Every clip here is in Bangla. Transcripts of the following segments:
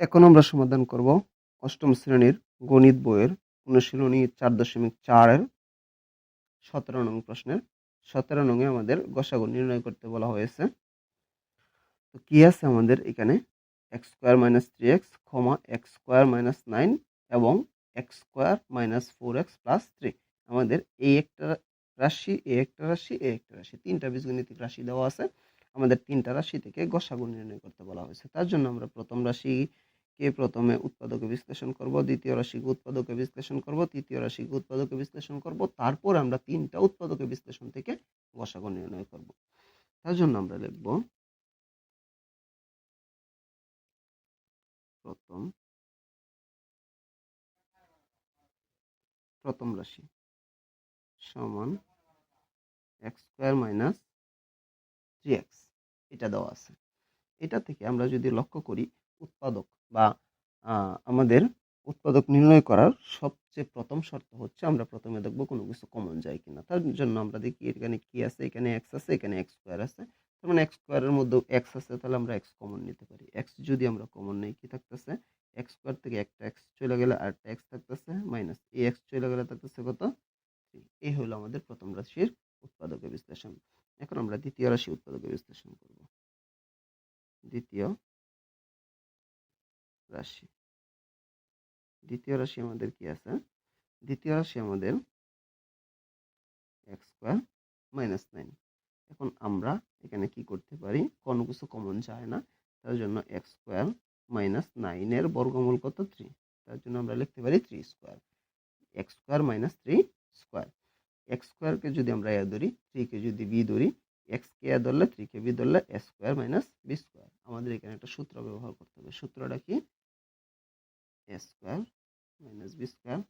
এখন আমরা সমাধান করব অষ্টম শ্রেণির গণিত বইয়ের অনুশীলনী চার দশমিক চারের সতেরো নং প্রশ্নের। সতেরো নংয়ে আমাদের গসাগু নির্ণয় করতে বলা হয়েছে। তো কী আছে আমাদের এখানে? X square minus three x ক্ষমা এক্স স্কোয়ার মাইনাস নাইন এবং x square minus four x plus three. আমাদের এই একটা রাশি, এ একটা রাশি, এ একটা রাশি। তিনটা বীজগণিতিক রাশি দেওয়া আছে। আমাদের তিনটা রাশি থেকে গসাগু নির্ণয় করতে বলা হয়েছে। তার জন্য আমরা প্রথম রাশিকে প্রথমে উৎপাদকে বিশ্লেষণ করব, দ্বিতীয় রাশিকে উৎপাদকে বিশ্লেষণ করব, তৃতীয় রাশিকে উৎপাদকে বিশ্লেষণ করব, তারপর আমরা তিনটা উৎপাদকে বিশ্লেষণ থেকে গসাগু নির্ণয় করব। তার জন্য আমরা লিখব প্রথম প্রথম রাশি সমান x square minus three x. এটা দেওয়া আছে। এটা থেকে আমরা যদি লক্ষ্য করি, উৎপাদক বা আমাদের উৎপাদক নির্ণয় করার সবচেয়ে প্রথম শর্ত হচ্ছে আমরা প্রথমে দেখব কোনো কিছু কমন যায় কিনা। তার জন্য আমরা দেখি এখানে কি আছে, এখানে এক্স আছে, এখানে এক্স স্কোয়ার আছে। তার মানে এক্স স্কোয়ারের মধ্যে এক্স আছে, তাহলে আমরা এক্স কমন নিতে পারি। এক্স যদি আমরা কমন নেই, কি থাকতেছে? এক্স স্কোয়ার থেকে একটা এক্স চলে গেলে আরেকটা এক্স থাকতেছে মাইনাস এই এক্স চলে গেলে থাকতেছে কত? এই হলো আমাদের প্রথম রাশির উৎপাদকের বিশ্লেষণ। এখন আমরা দ্বিতীয় রাশি উৎপাদকের বিশ্লেষণ করব। দ্বিতীয় রাশি। দ্বিতীয় রাশি আমাদের কি আছে? দ্বিতীয় রাশি আমাদের এক্স স্কোয়ার মাইনাস নাইন এখন আমরা এখানে কি করতে পারি? কোনো কিছু কমন যায় না। তার জন্য এক্স স্কোয়ার মাইনাস নাইনের বর্গমূল কত? থ্রি তার জন্য আমরা লিখতে পারি three square x square minus three square x স্কোয়ারকে যদি আমরা এ ধরি থ্রিকে যদি বি ধরি এক্স কে ধরলে থ্রিকে বি ধরলে a square minus b square. আমাদের এখানে একটা সূত্র ব্যবহার করতে হবে। সূত্রটা কি? A square minus b square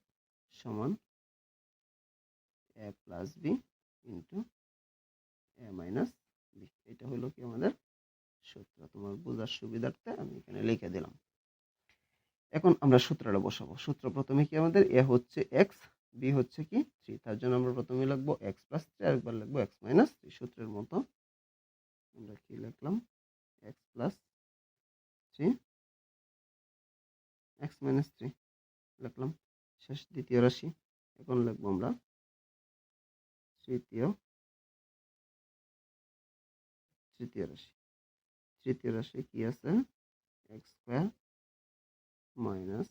সমান a plus b into a minus b. এটা হলো কি আমাদের সূত্র? তোমার বোঝার সুবিধার্থে আমি এখানে লিখে দিলাম। এখন আমরা সূত্রটা বসাবো। সূত্র প্রথমে কি আমাদের? এ হচ্ছে এক্স বি হচ্ছে কি থ্রি তার জন্য আমরা প্রথমে লিখব এক্স প্লাস থ্রি আরেকবার লিখব এক্স মাইনাস থ্রি সূত্রের মতো। আমরা কি লিখলাম? X plus three x minus three লিখলাম। শেষ দ্বিতীয় রাশি, এখন লিখব আমরা তৃতীয় তৃতীয় রাশি। তৃতীয় রাশি কি আছে? X square minus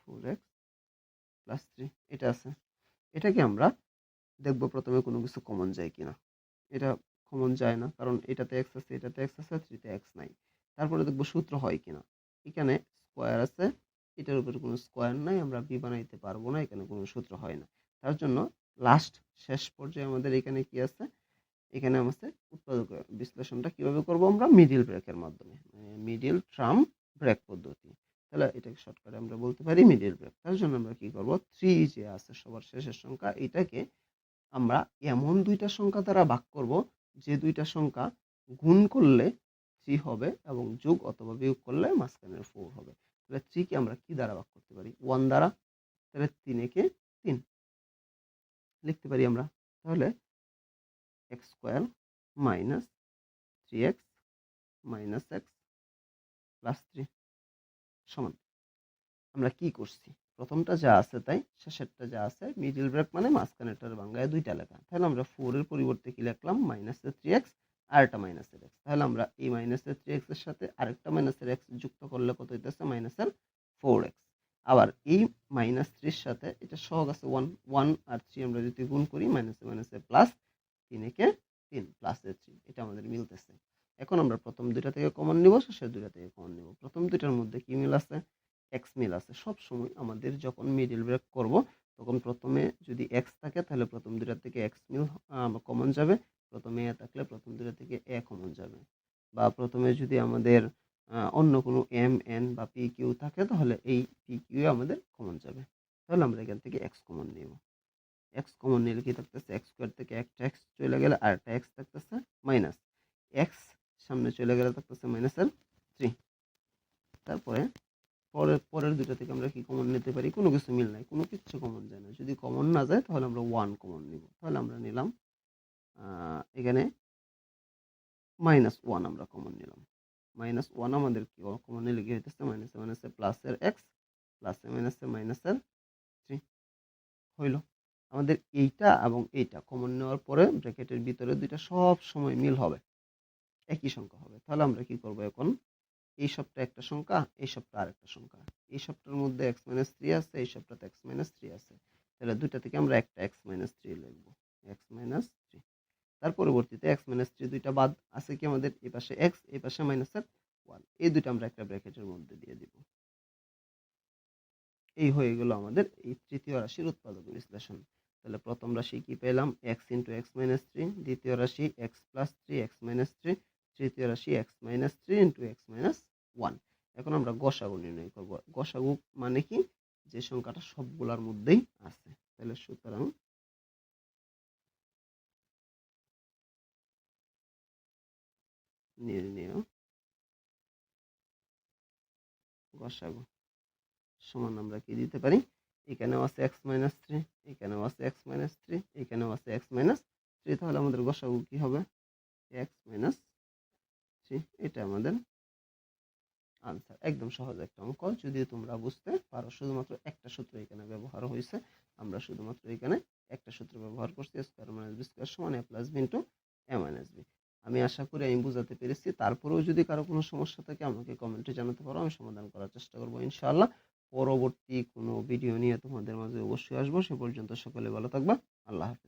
four x plus three এটা আছে। এটাকে আমরা দেখব প্রথমে কোনো কিছু কমন যায় কিনা। এটা কমন যায় না, কারণ এটাতে এক্স আছে, এটাতে এক্স আছে থ্রিতে এক্স নাই। তারপরে দেখব সূত্র হয় কিনা। এখানে স্কোয়ার আছে, এটার উপরে কোনো স্কোয়ার নাই, আমরা বি বানাইতে পারব না, এখানে কোনো সূত্র হয় না। তার জন্য লাস্ট শেষ পর্যায়ে আমাদের এখানে কি আছে? এখানে আমাদের উৎপাদক বিশ্লেষণটা কীভাবে করব আমরা? মিডিল ব্রেকের মাধ্যমে। মিডিল ট্রাম ব্রেক পদ্ধতি। তাহলে এটাকে শর্টকাটে আমরা বলতে পারি মিডিল ব্রেক তার জন্য আমরা কি করব? থ্রি যে আছে, সবার শেষের সংখ্যা, এটাকে আমরা এমন দুইটা সংখ্যা দ্বারা ভাগ করব, যে দুইটা সংখ্যা গুণ করলে থ্রি হবে এবং যোগ অথবা বিয়োগ করলে মাঝখানের ফোর হবে। তাহলে থ্রিকে আমরা কি দ্বারা ভাগ করতে পারি? ওয়ান দ্বারা। তাহলে তিনেকে তিন। লিখতে পারি আমরা। তাহলে x square minus three x minus x plus three সমান। আমরা কি করছি? প্রথমটা যা আছে তাই, শেষেরটা যা আছে মিডিল ব্রেক মানে মাঝখানেরটার বাংলায় দুইটা লেখা। তাহলে আমরা ফোর এর পরিবর্তে কি লিখলাম? মাইনাসের থ্রি এক্স আর একটা মাইনাসের এক্স তাহলে আমরা এই মাইনাসের থ্রি এক্সের সাথে আরেকটা মাইনাসের এক্স যুক্ত করলে কত হইতেছে? মাইনাসের ফোর এক্স আবার এই মাইনাস থ্রির সাথে এটা সহগ আছে ওয়ান ওয়ান আর থ্রি আমরা যদি গুণ করি মাইনাসে মাইনাসে প্লাস তিনেকে তিন প্লাসে থ্রি এটা আমাদের মিলতেছে। এখন আমরা প্রথম দুইটা থেকে কমন নিব, শেষের দুইটা থেকে কমন নিব। প্রথম দুইটার মধ্যে কি মিল আছে? এক্স মিল আছে। সব সময় আমাদের যখন মিডিল ব্রেক করব, তখন প্রথমে যদি এক্স থাকে, তাহলে প্রথম দুইটা থেকে এক্স মিল কমন যাবে। প্রথমে এ থাকলে প্রথম দুইটা থেকে এ কমন যাবে। বা প্রথমে যদি আমাদের অন্য কোনো এম এন বা পি কিউ থাকে, তাহলে এই পি কিউ আমাদের কমন যাবে। তাহলে আমরা এখান থেকে এক্স কমন নিব। এক্স কমন নিলে কি থাকতেছে? এক্স স্কোয়ার থেকে একটা এক্স চলে গেলে আর একটা এক্স থাকতেছে মাইনাস এক্স সামনে চলে গেলে থাকতেছে মাইনাসের থ্রি তারপরে পরের পরের দুটো থেকে আমরা কি কমন নিতে পারি? কোনো কিছু মিল নাই, কোনো কিছু কমন যায় না। যদি কমন না যায়, তাহলে আমরা ওয়ান কমন নিব। তাহলে আমরা নিলাম এখানে মাইনাস ওয়ান আমরা কমন নিলাম। মাইনাস ওয়ান আমাদের কি কমন নিলে কি হইতেছে? মাইনাসে মাইনাসে প্লাসের এক্স প্লাসে মাইনাসে মাইনাসের থ্রি হইল। আমাদের এইটা এবং এইটা কমন নেওয়ার পরে ব্র্যাকেটের ভিতরে দুইটা সব সময় মিল হবে। একই সংখ্যা হবে। তাহলে আমরা কি করব এখন? এই সবটা একটা সংখ্যা, এই সবটা আরেকটা সংখ্যা। এই সবটার মধ্যে এক্স মাইনাস থ্রি আছে, এই সবটাতে এক্স মাইনাস থ্রি আছে। তাহলে দুইটা থেকে আমরা একটা এক্স মাইনাস থ্রি লিখব। এক্স মাইনাস থ্রি তার পরবর্তীতে এক্স মাইনাস থ্রি দুইটা বাদ আছে কি আমাদের? এই পাশে এক্স এই পাশে মাইনাসের ওয়ান এই দুইটা আমরা একটা ব্র্যাকেটের মধ্যে দিয়ে দিব। এই হয়ে গেল আমাদের এই তৃতীয় রাশির উৎপাদক বিশ্লেষণ। তাহলে প্রথম রাশি কি পেলাম? X into x minus three দ্বিতীয় রাশি x plus three x minus three তৃতীয় রাশি x minus three into x minus one এখন আমরা গসাগু নির্ণয় করব। গসাগু মানে কি? যে সংখ্যাটা সবগুলার মধ্যেই আছে। তাহলে সুতরাং নির্ণয় গসাগু সমান আমরা কি দিতে পারি? এখানেও আছে এক্স মাইনাস থ্রি এখানেও আছে এক্স মাইনাস থ্রি এখানেও আছে এক্স মাইনাস থ্রি তাহলে আমাদের গসাগু কি হবে? এক্স মাইনাস থ্রি এটা আমাদের আনসার একদম সহজ একটা অঙ্ক যদি তোমরা বুঝতে পারো শুধুমাত্র একটা সূত্র এখানে ব্যবহার হয়েছে। আমরা শুধুমাত্র এখানে একটা সূত্র ব্যবহার করছি স্কোয়ার মাইনাস বি স্কোয়ার সমান a plus b into a minus b আমি আশা করি আমি বুঝাতে পেরেছি, তারপরেও যদি কারও কোনো সমস্যা থাকে আমাকে কমেন্টে জানাতে পারো, আমি সমাধান করার চেষ্টা করব ইনশাআল্লাহ। পরবর্তী কোনো ভিডিও নিয়ে তোমাদের মাঝে অবশ্যই আসব, সে পর্যন্ত সকলে ভালো থাকবা, আল্লাহ হাফিজ।